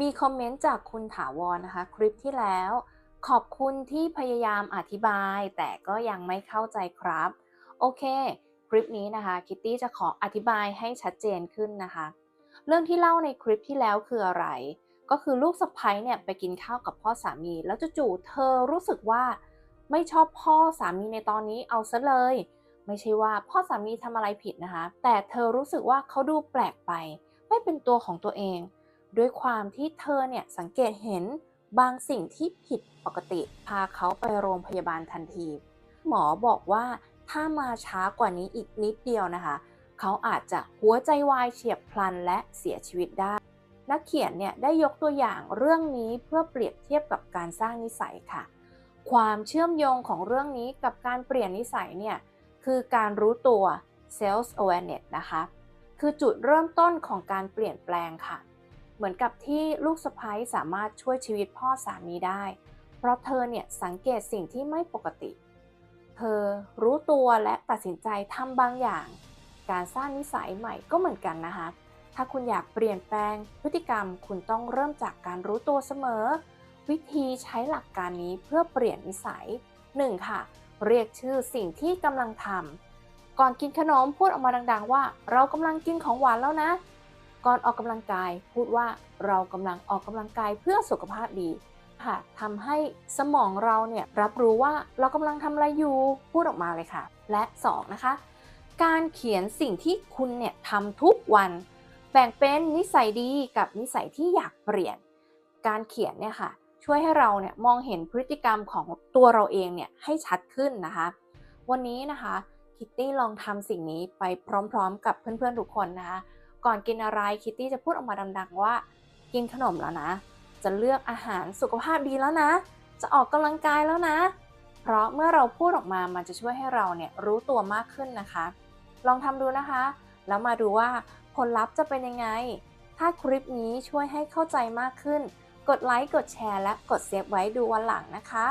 มีคอมเมนต์จากคุณถาวรนะคะ คลิปที่แล้ว ขอบคุณที่พยายามอธิบาย แต่ก็ยังไม่เข้าใจครับ โอเค คลิปนี้นะคะคิตตี้จะขออธิบายให้ชัดเจนขึ้นนะคะ เรื่องที่เล่าในคลิปที่แล้วคืออะไร ก็คือลูกสะใภ้เนี่ยไปกินข้าวกับพ่อสามี แล้วจู่ๆเธอรู้สึกว่าไม่ชอบพ่อสามีในตอนนี้เอาซะเลย ไม่ใช่ว่าพ่อสามีทำอะไรผิดนะคะ แต่เธอรู้สึกว่าเขาดูแปลกไป ไม่เป็นตัวของตัวเอง ด้วยความที่เธอเนี่ยสังเกตเห็นบางสิ่งที่ผิดปกติพาเขาไปโรงพยาบาลทันที หมอบอกว่าถ้ามาช้ากว่านี้อีกนิดเดียวนะคะ เขาอาจจะหัวใจวายเฉียบพลันและเสียชีวิตได้ นักเขียนเนี่ยได้ยกตัวอย่างเรื่องนี้เพื่อเปรียบเทียบกับการสร้างนิสัยค่ะ ความเชื่อมโยงของเรื่องนี้กับการเปลี่ยนนิสัยเนี่ยคือการรู้ตัว self awareness นะคะ คือจุดเริ่มต้นของการเปลี่ยนแปลงค่ะ เหมือนกับที่ลูกสะใภ้สามารถช่วยชีวิตพ่อสามีได้ เพราะเธอเนี่ยสังเกตสิ่งที่ไม่ปกติ เธอรู้ตัวและตัดสินใจทำบางอย่าง การสร้างนิสัยใหม่ก็เหมือนกันนะคะ ถ้าคุณอยากเปลี่ยนแปลงพฤติกรรมคุณต้องเริ่มจากการรู้ตัวเสมอ วิธีใช้หลักการนี้เพื่อเปลี่ยนนิสัย 1. ค่ะ เรียกชื่อสิ่งที่กำลังทำก่อนกินขนมพูดออกมาดัง ๆ ว่า เรากำลังกินของหวานแล้วนะ ก่อนออกกำลังกายพูดว่าเรากำลังออกกำลังกายเพื่อสุขภาพดีค่ะทำให้สมองเราเนี่ยรับรู้ว่าเรากำลังทำอะไรอยู่พูดออกมาเลยค่ะ และ 2 นะคะ การเขียนสิ่งที่คุณเนี่ยทำทุกวัน แบ่งเป็นนิสัยดีกับนิสัยที่อยากเปลี่ยน การเขียนเนี่ยค่ะช่วยให้เราเนี่ยมองเห็นพฤติกรรมของตัวเราเองเนี่ยให้ชัดขึ้นนะคะ วันนี้นะคะคิตตี้ลองทำสิ่งนี้ไปพร้อมๆ กับเพื่อนๆทุกคนนะคะ ก่อนกินอะไรคิตตี้จะพูดออกมาดังๆว่า กินขนมแล้วนะ จะเลือกอาหารสุขภาพดีแล้วนะ จะออกกำลังกายแล้วนะ เพราะเมื่อเราพูดออกมามันจะช่วยให้เราเนี่ยรู้ตัวมากขึ้นนะคะ ลองทำดูนะคะ แล้วมาดูว่าผลลัพธ์จะเป็นยังไง ถ้าคลิปนี้ช่วยให้เข้าใจมากขึ้น กดไลค์กดแชร์และกดเซฟไว้ดูวันหลังนะคะ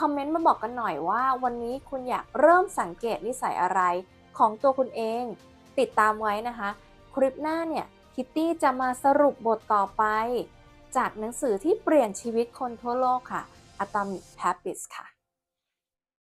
คอมเมนต์มาบอกกันหน่อยว่า วันนี้คุณอยากเริ่มสังเกตนิสัยอะไรของตัวคุณเอง ติดตามไว้นะคะ คลิปหน้าเนี่ยคิตตี้จะมาสรุปบทต่อไป จากหนังสือที่เปลี่ยนชีวิตคนทั่วโลกค่ะ Atomic Habits ค่ะ